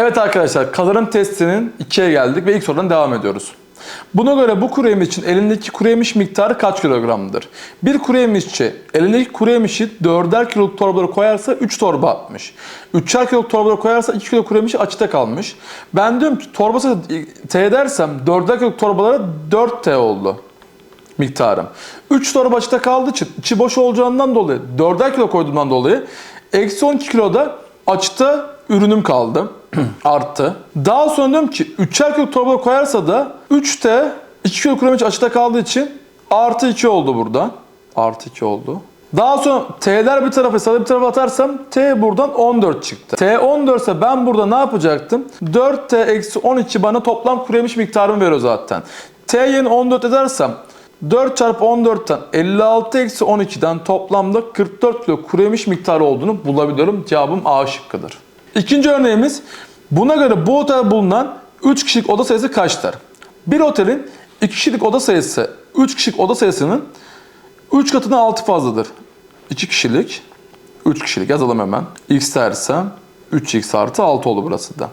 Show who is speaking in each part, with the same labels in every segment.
Speaker 1: Evet arkadaşlar kazanım testinin 2'ye geldik ve ilk sorudan devam ediyoruz. Buna göre bu kuru yemiş için elindeki kuru yemiş miktarı kaç kilogramdır? Bir kuru yemişçi elindeki kuru yemişi 4'er kiloluk torbalara koyarsa 3 torba atmış. 3'er kiloluk torbalara koyarsa 2 kilo kuru yemiş açıkta kalmış. Ben diyorum ki torbası T dersem 4'er kiloluk torbalara 4 T oldu miktarım. 3 torba açıkta kaldığı için içi boş olacağından dolayı 4'er kilo koyduğumdan dolayı eksi 12 kiloda açıkta ürünüm kaldı. Arttı. Daha sonra diyorum ki 3'er kilo torba koyarsa da 3'te 2 kilo kuru yemiş açıkta kaldığı için artı 2 oldu burada. Artı 2 oldu. Daha sonra T'ler bir tarafa, S'ler bir tarafa atarsam T buradan 14 çıktı. T 14 ise ben burada ne yapacaktım? 4T eksi 12 bana toplam kuru yemiş miktarımı veriyor zaten. T yerine 14 edersem 4 çarpı 14'ten 56 eksi 12'den toplamda 44 kilo kuru yemiş miktarı olduğunu bulabiliyorum. Cevabım A şıkkıdır. İkinci örneğimiz buna göre bu otelde bulunan 3 kişilik oda sayısı kaçtır? Bir otelin 2 kişilik oda sayısı 3 kişilik oda sayısının 3 katına 6 fazladır. 2 kişilik 3 kişilik yazalım hemen. X dersem 3x artı 6 olur burası da.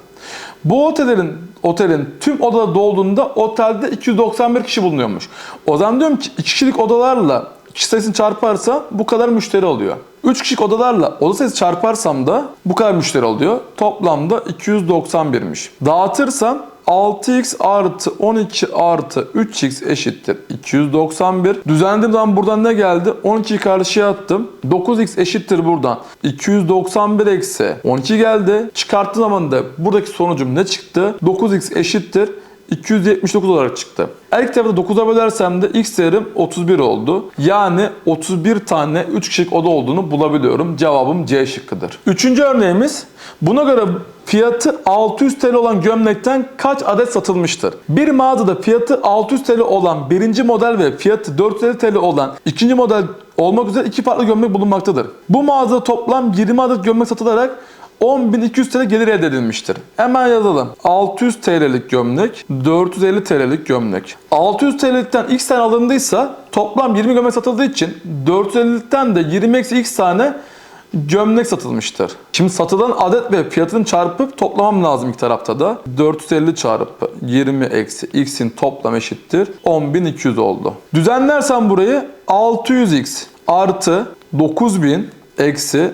Speaker 1: Bu otellerin otelin tüm odaları dolduğunda otelde 291 kişi bulunuyormuş. O zaman diyorum ki 2 kişilik odalarla kişi sayısını çarparsa bu kadar müşteri oluyor. 3 kişilik odalarla oda sayısı çarparsam da bu kadar müşteri oluyor. Toplamda 291'miş. Dağıtırsam 6x artı 12 artı 3x eşittir 291. Düzenlediğim zaman buradan ne geldi? 12'yi karşıya attım. 9x eşittir buradan. 291 eksi 12 geldi. Çıkarttığım zaman da buradaki sonucum ne çıktı? 9x eşittir 279 olarak çıktı. Her iki tarafı da 9'a bölersem de x değerim 31 oldu. Yani 31 tane 3 kişilik oda olduğunu bulabiliyorum. Cevabım C şıkkıdır. Üçüncü örneğimiz buna göre fiyatı 600 TL olan gömlekten kaç adet satılmıştır? Bir mağazada fiyatı 600 TL olan birinci model ve fiyatı 450 TL olan ikinci model olmak üzere iki farklı gömlek bulunmaktadır. Bu mağazada toplam 20 adet gömlek satılarak 10.200 TL gelir elde edilmiştir. Hemen yazalım. 600 TL'lik gömlek, 450 TL'lik gömlek. 600 TL'likten x tane alındıysa toplam 20 gömlek satıldığı için 450'likten de 20 eksi x tane gömlek satılmıştır. Şimdi satılan adet ve fiyatını çarpıp toplamam lazım iki tarafta da. 450 çarpı 20 eksi x'in toplam eşittir 10.200 oldu. Düzenlersem burayı 600x artı 9000 eksi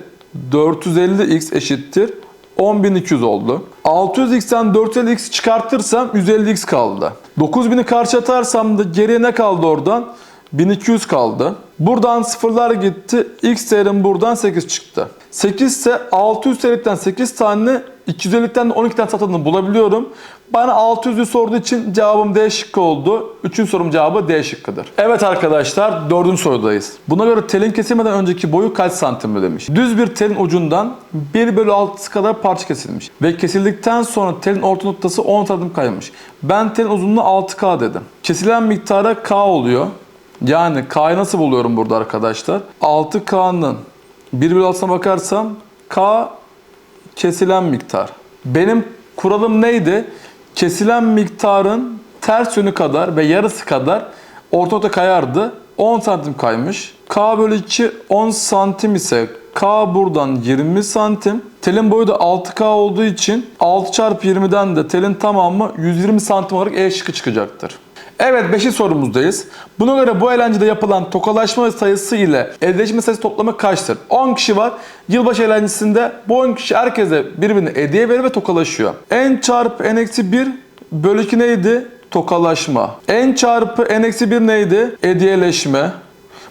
Speaker 1: 450x eşittir 10.200 oldu. 600x'ten 450x çıkartırsam 150x kaldı. 9000'i karşı atarsam da geriye ne kaldı oradan? 1200 kaldı. Buradan sıfırlar gitti. X değerim buradan 8 çıktı. 8 ise 600 TL'den 8 tane 250'den de 12 tane satıldığını bulabiliyorum. Bana 600'ü sorduğu için cevabım D şıkkı oldu. Üçüncü sorum cevabı D şıkkıdır. Evet arkadaşlar dördüncü sorudayız. Buna göre telin kesilmeden önceki boyu kaç santimdir demiş. Düz bir telin ucundan 1 bölü 6'sı kadar parça kesilmiş. Ve kesildikten sonra telin orta noktası 10 santim kaymış. Ben telin uzunluğu 6K dedim. Kesilen miktara K oluyor. Yani K'yı nasıl buluyorum burada arkadaşlar? 6K'nın 1 bölü 6'sına bakarsam K kesilen miktar. Benim kuralım neydi? Kesilen miktarın ters yönü kadar ve yarısı kadar orta nokta kayardı. 10 santim kaymış. K bölü 2 10 santim ise K buradan 20 santim. Telin boyu da 6K olduğu için 6 çarpı 20'den de telin tamamı 120 santim olarak E şıkkı çıkacaktır. Evet 5. sorumuzdayız. Buna göre bu eğlencede yapılan tokalaşma sayısı ile eldeşme sayısı toplamı kaçtır? 10 kişi var. Yılbaşı eğlencesinde bu 10 kişi herkese birbirine hediye veriyor ve tokalaşıyor. n çarpı n eksi 1 bölü 2 neydi? Tokalaşma. n çarpı n eksi 1 neydi? Hediyeleşme.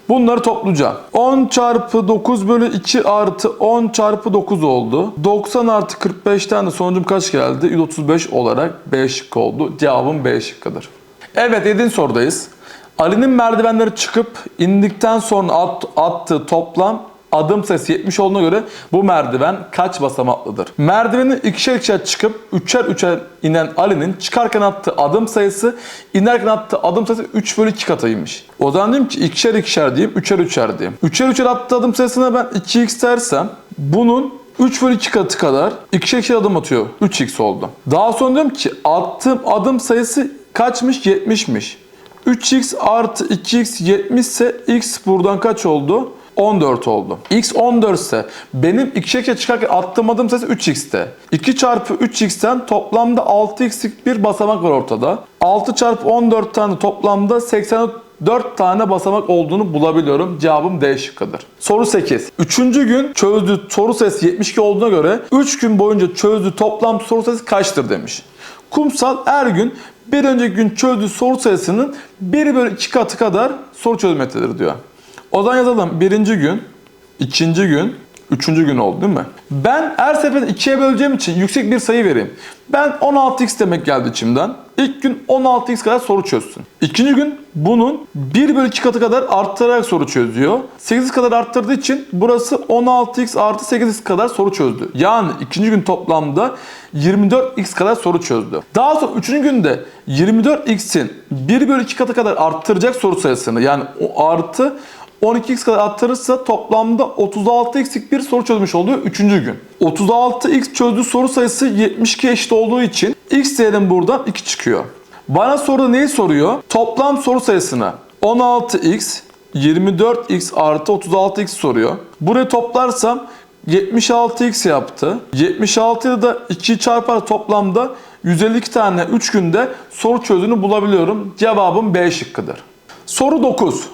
Speaker 1: Bunları toplayacağım. 10 çarpı 9 bölü 2 artı 10 çarpı 9 oldu. 90 artı 45'ten de sonucum kaç geldi? 135 olarak B şıkkı oldu. Cevabım B şıkkıdır. Evet 7. sorudayız. Ali'nin merdivenleri çıkıp indikten sonra at, attığı toplam adım sayısı 70 olduğuna göre bu merdiven kaç basamaklıdır? Merdivenin ikişer ikişer çıkıp üçer üçer inen Ali'nin çıkarken attığı adım sayısı inerken attığı adım sayısı 3 bölü 2 katıymış. O zaman diyeyim ki ikişer ikişer diyeyim, üçer üçer diyeyim. Üçer üçer attığı adım sayısına ben 2x dersem bunun 3 bölü 2 katı kadar ikişer ikişer adım atıyor. 3x oldu. Daha sonra diyorum ki attığım adım sayısı kaçmış? 70'miş. 3x artı 2x 70 ise x buradan kaç oldu? 14 oldu. X 14 ise benim ikişer çıkarken attığım adım sayısı 3x'te. 2 çarpı 3x'ten toplamda 6x'lik bir basamak var ortada. 6 çarpı 14 tane toplamda 84 tane basamak olduğunu bulabiliyorum. Cevabım D şıkkıdır. Soru 8. Üçüncü gün çözdüğü soru sayısı 72 olduğuna göre 3 gün boyunca çözdüğü toplam soru sayısı kaçtır demiş. Kumsal her gün bir önceki gün çözdüğü soru sayısının 1 bölü 2 katı kadar soru çözmektedir diyor. O zaman yazalım. Birinci gün, ikinci gün, üçüncü gün oldu değil mi? Ben her seferinde ikiye böleceğim için yüksek bir sayı vereyim. Ben 16x demek geldi içimden. İlk gün 16x kadar soru çözsün. İkinci gün bunun 1 bölü 2 katı kadar arttırarak soru çözüyor. 8 kadar arttırdığı için burası 16x artı 8x kadar soru çözdü. Yani ikinci gün toplamda 24x kadar soru çözdü. Daha sonra üçüncü günde 24x'in 1 bölü 2 katı kadar arttıracak soru sayısını yani o artı 12x kadar arttırırsa toplamda 36x'lik bir soru çözmüş oluyor 3. gün. 36x çözdüğü soru sayısı 72 eşit olduğu için x değerim buradan 2 çıkıyor. Bana soruda neyi soruyor? Toplam soru sayısını 16x 24x artı 36x soruyor. Burayı toplarsam 76x yaptı. 76'yı da 2 çarpar toplamda 152 tane 3 günde soru çözümünü bulabiliyorum. Cevabım B şıkkıdır. Soru 9.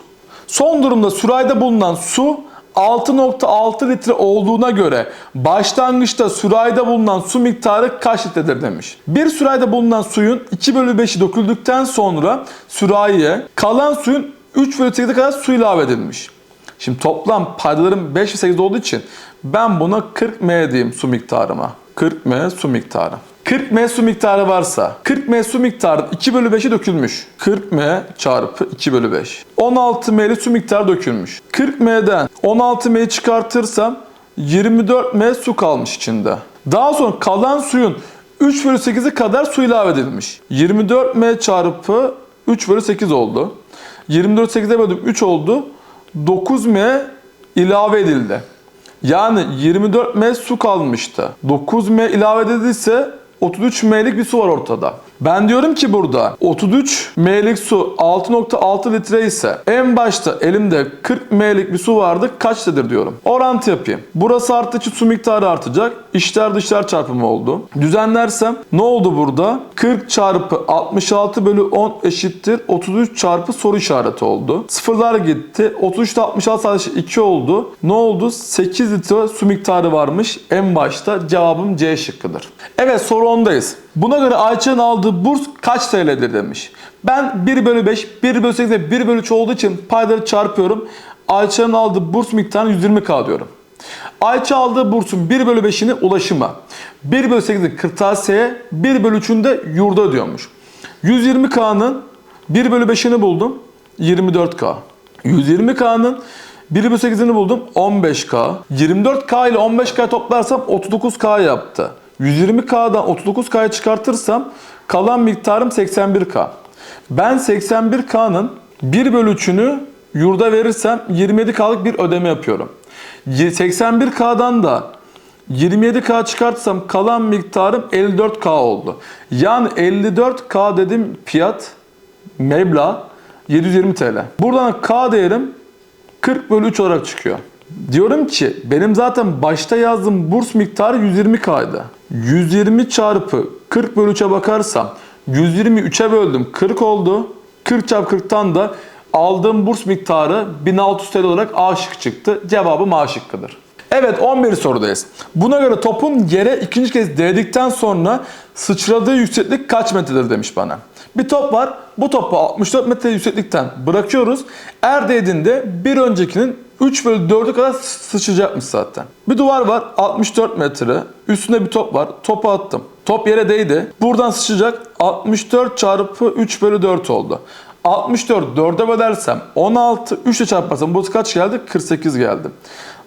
Speaker 1: Son durumda sürahide bulunan su 6.6 litre olduğuna göre başlangıçta sürahide bulunan su miktarı kaç litredir demiş. Bir sürahide bulunan suyun 2 bölü 5'i döküldükten sonra sürahiye kalan suyun 3 bölü 8'e kadar su ilave edilmiş. Şimdi toplam paydalarım 5 ve 8 olduğu için ben buna 40 m diyeyim su miktarıma. 40 m su miktarı. 40 m su miktarı varsa 40 m su miktarı 2 bölü 5'e dökülmüş. 40 m çarpı 2 bölü 5. 16 m'li su miktarı dökülmüş. 40 m'den 16 m'yi çıkartırsam 24 m su kalmış içinde. Daha sonra kalan suyun 3 bölü 8'i kadar su ilave edilmiş. 24 m çarpı 3 bölü 8 oldu. 24 8'e böldüm 3 oldu. 9 m ilave edildi. Yani 24 m su kalmıştı. 9 m ilave edildiyse 33 m'lik bir su var ortada. Ben diyorum ki burada 33 m'lik su 6.6 litre ise en başta elimde 40 m'lik bir su vardı kaç litredir diyorum. Orantı yapayım. Burası arttıkça su miktarı artacak. İçler dışlar çarpımı oldu. Düzenlersem ne oldu burada? 40 çarpı 66 bölü 10 eşittir 33 çarpı soru işareti oldu. Sıfırlar gitti. 33 ile 66 sadece 2 oldu. Ne oldu? 8 litre su miktarı varmış en başta. Cevabım C şıkkıdır. Evet soru 10'dayız. Buna göre Ayça'nın aldığı burs kaç TL'dir demiş. Ben 1 bölü 5, 1 bölü 8 ve 1 bölü 3 olduğu için payları çarpıyorum. Ayça'nın aldığı burs miktarını 120k diyorum. Ayça aldığı bursun 1 bölü 5'ini ulaşıma, 1 bölü 8'i kırtasiyeye, 1 bölü 3'ünü de yurda ödüyormuş. 120k'nın 1 bölü 5'ini buldum 24k. 120k'nın 1 bölü 8'ini buldum 15k. 24k ile 15k toplarsam 39k yaptı. 120k'dan 39k'ya çıkartırsam kalan miktarım 81k. Ben 81k'nın 1 bölü 3'ünü yurda verirsem 27k'lık bir ödeme yapıyorum. 81k'dan da 27k çıkartsam kalan miktarım 54k oldu. Yani 54k dedim fiyat meblağ 720 TL. Buradan k değerim 40 bölü 3 olarak çıkıyor. Diyorum ki benim zaten başta yazdığım burs miktarı 120k'ydı. 120 çarpı 40 bölü 3'e bakarsam 120'yi 3'e böldüm 40 oldu. 40 çarpı 40'tan da aldığım burs miktarı 1600 TL olarak A şık çıktı. Cevabım A şıkkıdır. Evet 11 sorudayız. Buna göre topun yere ikinci kez değdikten sonra sıçradığı yükseklik kaç metredir demiş bana. Bir top var. Bu topu 64 metre yükseklikten bırakıyoruz. Er değdiğinde bir öncekinin 3 bölü 4'ü kadar sıçrayacakmış zaten. Bir duvar var 64 metre. Üstünde bir top var. Topu attım. Top yere değdi. Buradan sıçrayacak 64 çarpı 3 bölü 4 oldu. 64 4'e bölersem 16 3 ile çarparsam bu kaç geldi? 48 geldi.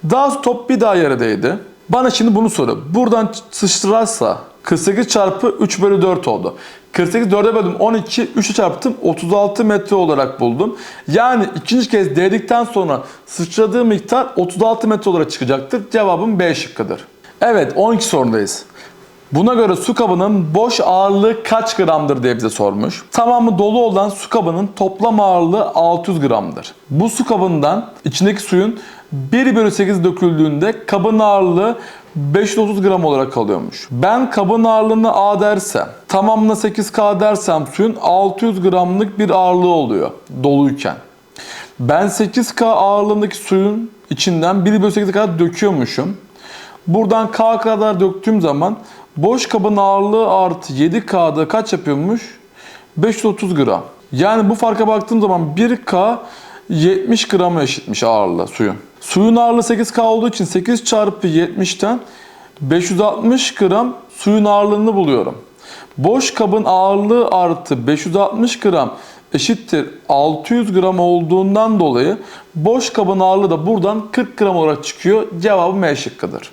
Speaker 1: Daha top bir daha yere değdi. Bana şimdi bunu soruyor. Buradan sıçrarsa 48 çarpı 3 bölü 4 oldu. 48 4'e böldüm 12, 3'ü çarptım 36 metre olarak buldum. Yani ikinci kez değdikten sonra sıçradığı miktar 36 metre olarak çıkacaktır. Cevabım B şıkkıdır. Evet 12 sorundayız. Buna göre su kabının boş ağırlığı kaç gramdır diye bize sormuş. Tamamı dolu olan su kabının toplam ağırlığı 600 gramdır. Bu su kabından içindeki suyun 1 bölü 8 döküldüğünde kabın ağırlığı 530 gram olarak kalıyormuş. Ben kabın ağırlığını A dersem, tamamına 8K dersem suyun 600 gramlık bir ağırlığı oluyor doluyken. Ben 8K ağırlığındaki suyun içinden 1 bölü 8'e kadar döküyormuşum. Buradan K kadar döktüğüm zaman boş kabın ağırlığı artı 7K'da kaç yapıyormuş? 530 gram. Yani bu farka baktığım zaman 1K 70 grama eşitmiş ağırlığı suyun. Suyun ağırlığı 8K olduğu için 8 çarpı 70'ten 560 gram suyun ağırlığını buluyorum. Boş kabın ağırlığı artı 560 gram eşittir 600 gram olduğundan dolayı boş kabın ağırlığı da buradan 40 gram olarak çıkıyor. Cevabı M şıkkıdır.